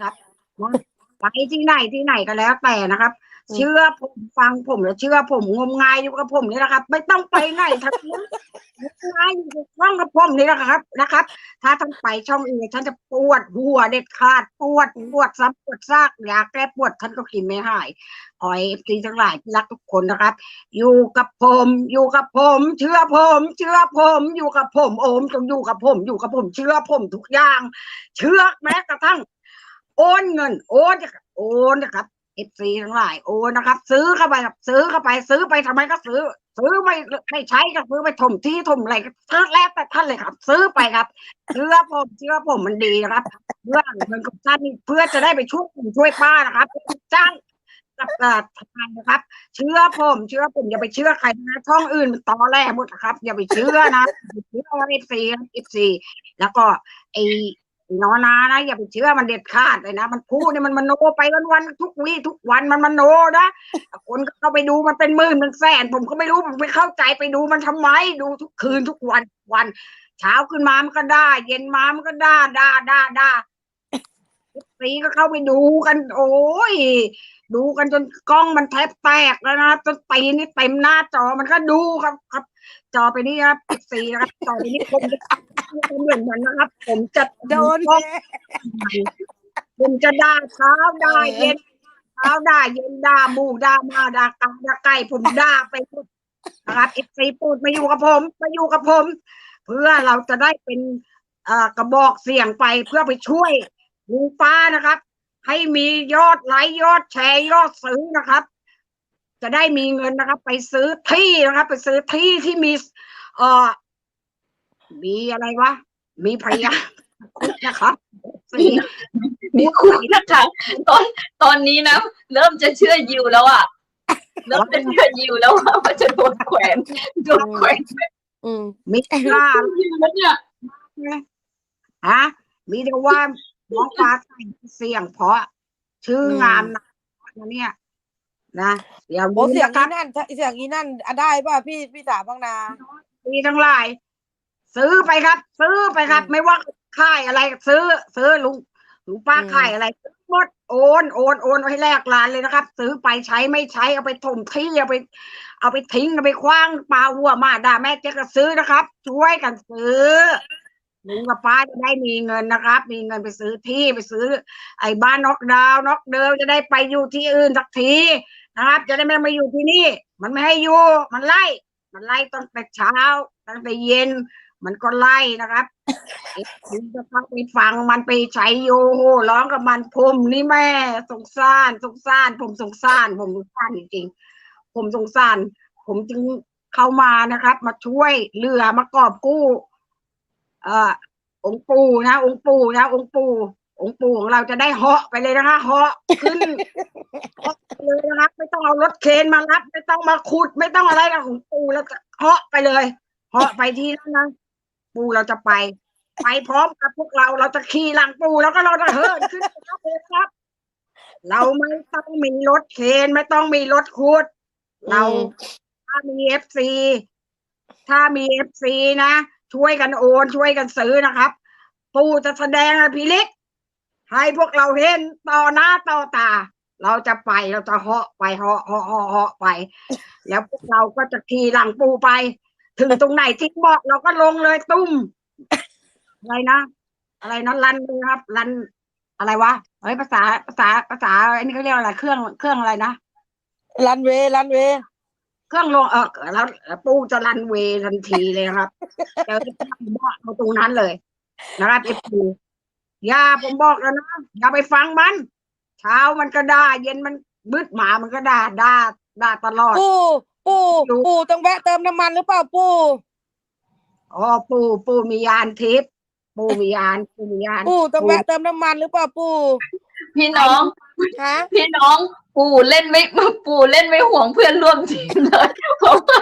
ครับไปที่ไหนที่ไหนก็แล้วแต่นะครับอืมเชื่อผมฟังผมแล้วเชื่อผมงมงายอยู่กับผมนี่แหละครับ ไม่ต้องไปไหนทั้งนั้นงมงายอยู่กับช่องกับผมนี่แหละครับนะครับ ถ้าท่านไปช่องอื่นท่านจะปวดหัวเด็ดขาดปวดปวดซ้ำปวดซากยาแก้ปวดท่านก็กินไม่หายขอเอฟซีทั้งหลายที่รักทุกคนนะครับ อยู่กับผม อยู่กับผม เชื่อผม เชื่อผม อยู่กับผมโอมจงอยู่กับผม อยู่กับผม เชื่อผมทุกอย่าง เชื่อแม้กระทั่งโอนเงิน โอนนะครับโอนนะครับเอฟซีทั้งหลายโอนนะครับ ซื้อเข้าไปครับ ซื้อเข้าไป ซื้อไปทำไมก็ซื้อ ซื้อไม่ไม่ใช้ก็ซื้อไปถมที่ถมอะไรก็ซื้อแล้วแต่ท่านเลยครับ ซื้อไปครับเชื่อผมเชื่อผมมันดีนะครับเพื่อเงินของท่านเพื่อจะได้ไปช่วยผมช่วยป้านะครับจ้างกับทำงานนะครับ เชื่อผมเชื่อผมอย่าไปเชื่อใครนะช่องอื่นมันตอแหลหมดนะครับ อย่าไปเชื่อนะเชื่อเอฟซีเอฟซีแล้วก็ไอ นอนานะอย่าไปเชื่อมันเด็ดขาดเลยนะ มันพูดเนี่ยมันมโนไปวันวันทุกวี่ทุกวันมันมโนนะคนก็เข้าไปดูมันเป็นหมื่นเป็นแสนผมก็ไม่รู้ผมไม่เข้าใจไปดูมันทำไมดูทุกคืนทุกวันวัน เช้าขึ้นมามันก็ได่าเย็นมามันก็ได่าด่าด่าด่าสีก็เข้าไปดูกัน โอ้ยดูกันจนกล้องมันแทบแตกแล้วนะจนตีนี่เต็มหน้าจอมันก็ดูครับครับ จอไปนี่ครับสีนะครับจอไปนี่ผมจะเหมือนมันนะครับ ผมจะโดนผมจะด่าเช้าด่าเย็นเช้าด่าเย็นด่าหมูด่ามาด่ากาด่าไก่ผมด่าไปหมดนะครับเอฟซีปูดมาอยู่กับผมมาอยู่กับผม เพื่อเราจะได้เป็นกระบอกเสียงไปเพื่อไปช่วยลุงป้านะครับ ให้มียอดไลค์ยอดแชร์ยอดซื้อนะครับ จะได้มีเงินนะครับ ไปซื้อที่นะครับ ไปซื้อที่ที่มี เอ่อ มีอะไรวะ มีพยานนะครับสี่มีคุณนะคะตอนตอนนี้นะเริ่มจะเชื่อยิวแล้วอะเริ่มจะเชื่อยิวแล้วว่ามันจะโดนแขวนโดนแขวนอืมมีค่ายิวแล้วเนี่ยฮะมีแต่ว่าน้องฟ้าใส่เสียงเพราะ ชื่องามนะเนี่ย นะเดี๋ยวโอ้นี้เสียงนะครับนี้นั่นเสียงนี้นั่นอะได้ป่ะพี่พี่สาวบางนามีทั้งหลาย ซื้อไปครับ ซื้อไปครับอืมไม่ว่าค่ายอะไร ซื้อ ซื้อลุงลุงป้าอืมค่ายอะไรซื้อหมดโอนโอนโอนให้แลกร้านเลยนะครับ ซื้อไปใช้ไม่ใช้เอาไปถมที่เอาไป เอาไปทิ้งเอาไปคว้างปลาหัวหมาด่าแม่เจ๊ก็ซื้อนะครับ ช่วยกันซื้อลุงกับป้าจะได้มีเงินนะครับ มีเงินไปซื้อที่ไปซื้อ ไอ้บ้านน็อกดาวน์น็อกเดิมจะได้ไปอยู่ที่อื่นสักที นะครับ จะได้ไม่มาอยู่ที่นี่ มันไม่ให้อยู่ มันไล่ มันไล่ตั้งแต่เช้า ตั้งแต่เย็น มันก็ไล่นะครับคุณจะเข้าไปฟังมันไปใช้โยโหร้องกับมันผมนี่แม่สงสารสงสารผมสงสารผมสงสารจริงๆผมสงสาร ผมจึงเข้ามานะครับ มาช่วยเรือมากอบกู้ เอ่อองค์ปู่นะ องค์ปู่นะ องค์ปู่องค์ปู่ของเราจะได้เหาะไปเลยนะคะเหาะขึ้น เลยนะครับ ไม่ต้องเอารถเคนมารับ ไม่ต้องมาขุด ไม่ต้องอะไรนะของปู่แล้วจะเหาะไปเลยเหาะไปที่นั่นนะปู่เราจะไป ไปพร้อมกับพวกเราเราจะขี่หลังปู่แล้วก็เราจะเฮิร์นขึ้นไปครับเลยครับเราไม่ต้องมีรถเคนไม่ต้องมีรถขุด เราถ้ามีเอฟซีถ้ามีเอฟซีนะช่วยกันโอนช่วยกันซื้อนะครับ ปู่จะแสดงอภิลิกให้พวกเราเห็นต่อหน้าต่อตา เราจะไปเราจะเหาะไปเหาะเหาะเหาะเหาะไป แล้วพวกเราก็จะขี่หลังปู่ไป ถึงตรงไหนที่เหมาะเราก็ลงเลยตุ้มอะไรนะอะไรนะรันเลยครับรันอะไรวะเฮ้ยภาษาภาษาภาษาอันนี้เขาเรียกอะไรเครื่องเครื่องอะไรนะรันเวย์รันเวย์เครื่องลงเออแล้วปูจะรันเวย์ทันทีเลยครับเจอบอกเอาตรงนั้นเลยนะครับเอฟซีอย่าผมบอกแล้วนะอย่าไปฟังมัน เช้ามันก็ด่าเย็นมันบึดหมามันก็ด่าด่าด่าตลอด ปู่ปู่ดูปู่ต้องแวะเติมน้ำมันหรือเปล่าปู่อ๋อปูปูมียานทิพย์ปูมียานปูมียานปู่ต้องแวะเติมน้ำมันหรือเปล่าปู่พี่น้องฮะพี่น้องปู่เล่นไม่ปู่เล่นไม่ห่วงเพื่อนร่วมทีมเลยเพราะว่า